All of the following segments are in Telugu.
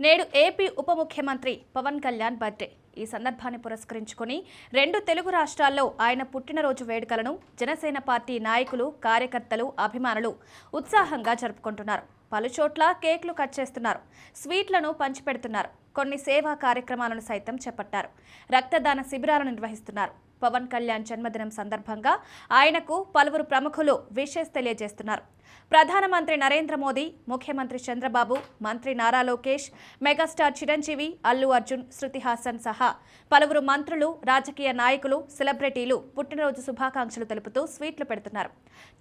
నేడు ఏపీ ఉప ముఖ్యమంత్రి పవన్ కళ్యాణ్ బర్త్డే. ఈ సందర్భాన్ని పురస్కరించుకుని రెండు తెలుగు రాష్ట్రాల్లో ఆయన పుట్టినరోజు వేడుకలను జనసేన పార్టీ నాయకులు కార్యకర్తలు అభిమానులు ఉత్సాహంగా జరుపుకుంటున్నారు. పలుచోట్ల కేక్లు కట్ చేస్తున్నారు. స్వీట్లను పంచిపెడుతున్నారు. కొన్ని సేవా కార్యక్రమాలను సైతం చేపట్టారు. రక్తదాన శిబిరాలను నిర్వహిస్తున్నారు. పవన్ కళ్యాణ్ జన్మదినం సందర్భంగా ఆయనకు పలువురు ప్రముఖులు విషెస్ తెలియజేస్తున్నారు. ప్రధానమంత్రి నరేంద్ర మోదీ ముఖ్యమంత్రి చంద్రబాబు మంత్రి నారా లోకేష్ మెగాస్టార్ చిరంజీవి అల్లు అర్జున్ శృతి హాసన్ సహా పలువురు మంత్రులు రాజకీయ నాయకులు సెలబ్రిటీలు పుట్టినరోజు శుభాకాంక్షలు తెలుపుతూ స్వీట్లు పెడుతున్నారు.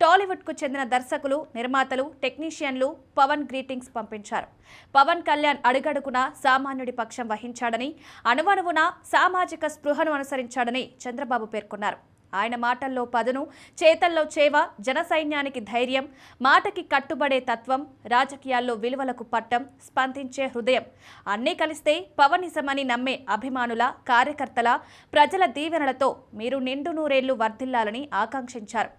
టాలీవుడ్కు చెందిన దర్శకులు నిర్మాతలు టెక్నీషియన్లు పవన్ గ్రీటింగ్స్ పంపించారు. పవన్ కళ్యాణ్ అడుగడుగున సామాన్యుడి పక్షం వహించాడని అణువణువున సామాజిక స్పృహను అనుసరించాడని చంద్రబాబు పేర్కొన్నారు. ఆయన మాటల్లో పదును చేతల్లో చేవ జన సైన్యానికి ధైర్యం మాటకి కట్టుబడే తత్వం రాజకీయాల్లో విలువలకు పట్టం స్పందించే హృదయం. అన్నీ కలిస్తే పవనిజమని నమ్మే అభిమానుల కార్యకర్తల ప్రజల దీవెనలతో మీరు నిండు నూరేళ్ళు వర్ధిల్లాలని ఆకాంక్షించారు.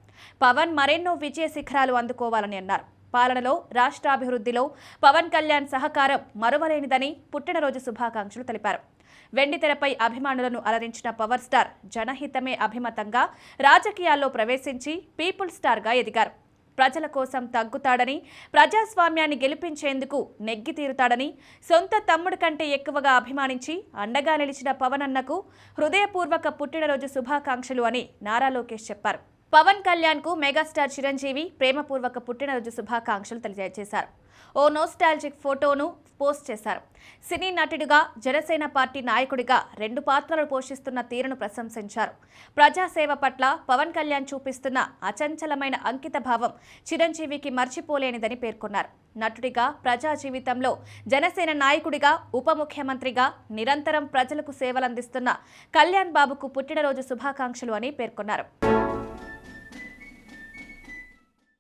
పవన్ మరెన్నో విజయ శిఖరాలు అందుకోవాలని అన్నారు. పాలనలో రాష్ట్రాభివృద్ధిలో పవన్ కళ్యాణ్ సహకారం మరువలేనిదని పుట్టినరోజు శుభాకాంక్షలు తెలిపారు. వెండితెరపై అభిమానులను అలరించిన పవర్ స్టార్ జనహితమే అభిమతంగా రాజకీయాల్లో ప్రవేశించి పీపుల్ స్టార్గా ఎదిగారు. ప్రజల కోసం తగ్గుతాడని ప్రజాస్వామ్యాన్ని గెలిపించేందుకు నెగ్గి తీరుతాడని సొంత తమ్ముడి కంటే ఎక్కువగా అభిమానించి అండగా నిలిచిన పవన్ అన్నకు హృదయపూర్వక పుట్టినరోజు శుభాకాంక్షలు అని నారా లోకేష్ చెప్పారు. పవన్ కళ్యాణ్కు మెగాస్టార్ చిరంజీవి ప్రేమపూర్వక పుట్టినరోజు శుభాకాంక్షలు తెలియజేశారు. ఓ నోస్టాలజిక్ ఫోటోను పోస్ట్ చేశారు. సినీ నటుడిగా జనసేన పార్టీ నాయకుడిగా రెండు పాత్రలు పోషిస్తున్న తీరును ప్రశంసించారు. ప్రజాసేవ పట్ల పవన్ కళ్యాణ్ చూపిస్తున్న అచంచలమైన అంకిత భావం చిరంజీవికి మర్చిపోలేనిదని పేర్కొన్నారు. నటుడిగా ప్రజా జీవితంలో జనసేన నాయకుడిగా ఉప ముఖ్యమంత్రిగా నిరంతరం ప్రజలకు సేవలందిస్తున్న కళ్యాణ్ బాబుకు పుట్టినరోజు శుభాకాంక్షలు అని పేర్కొన్నారు.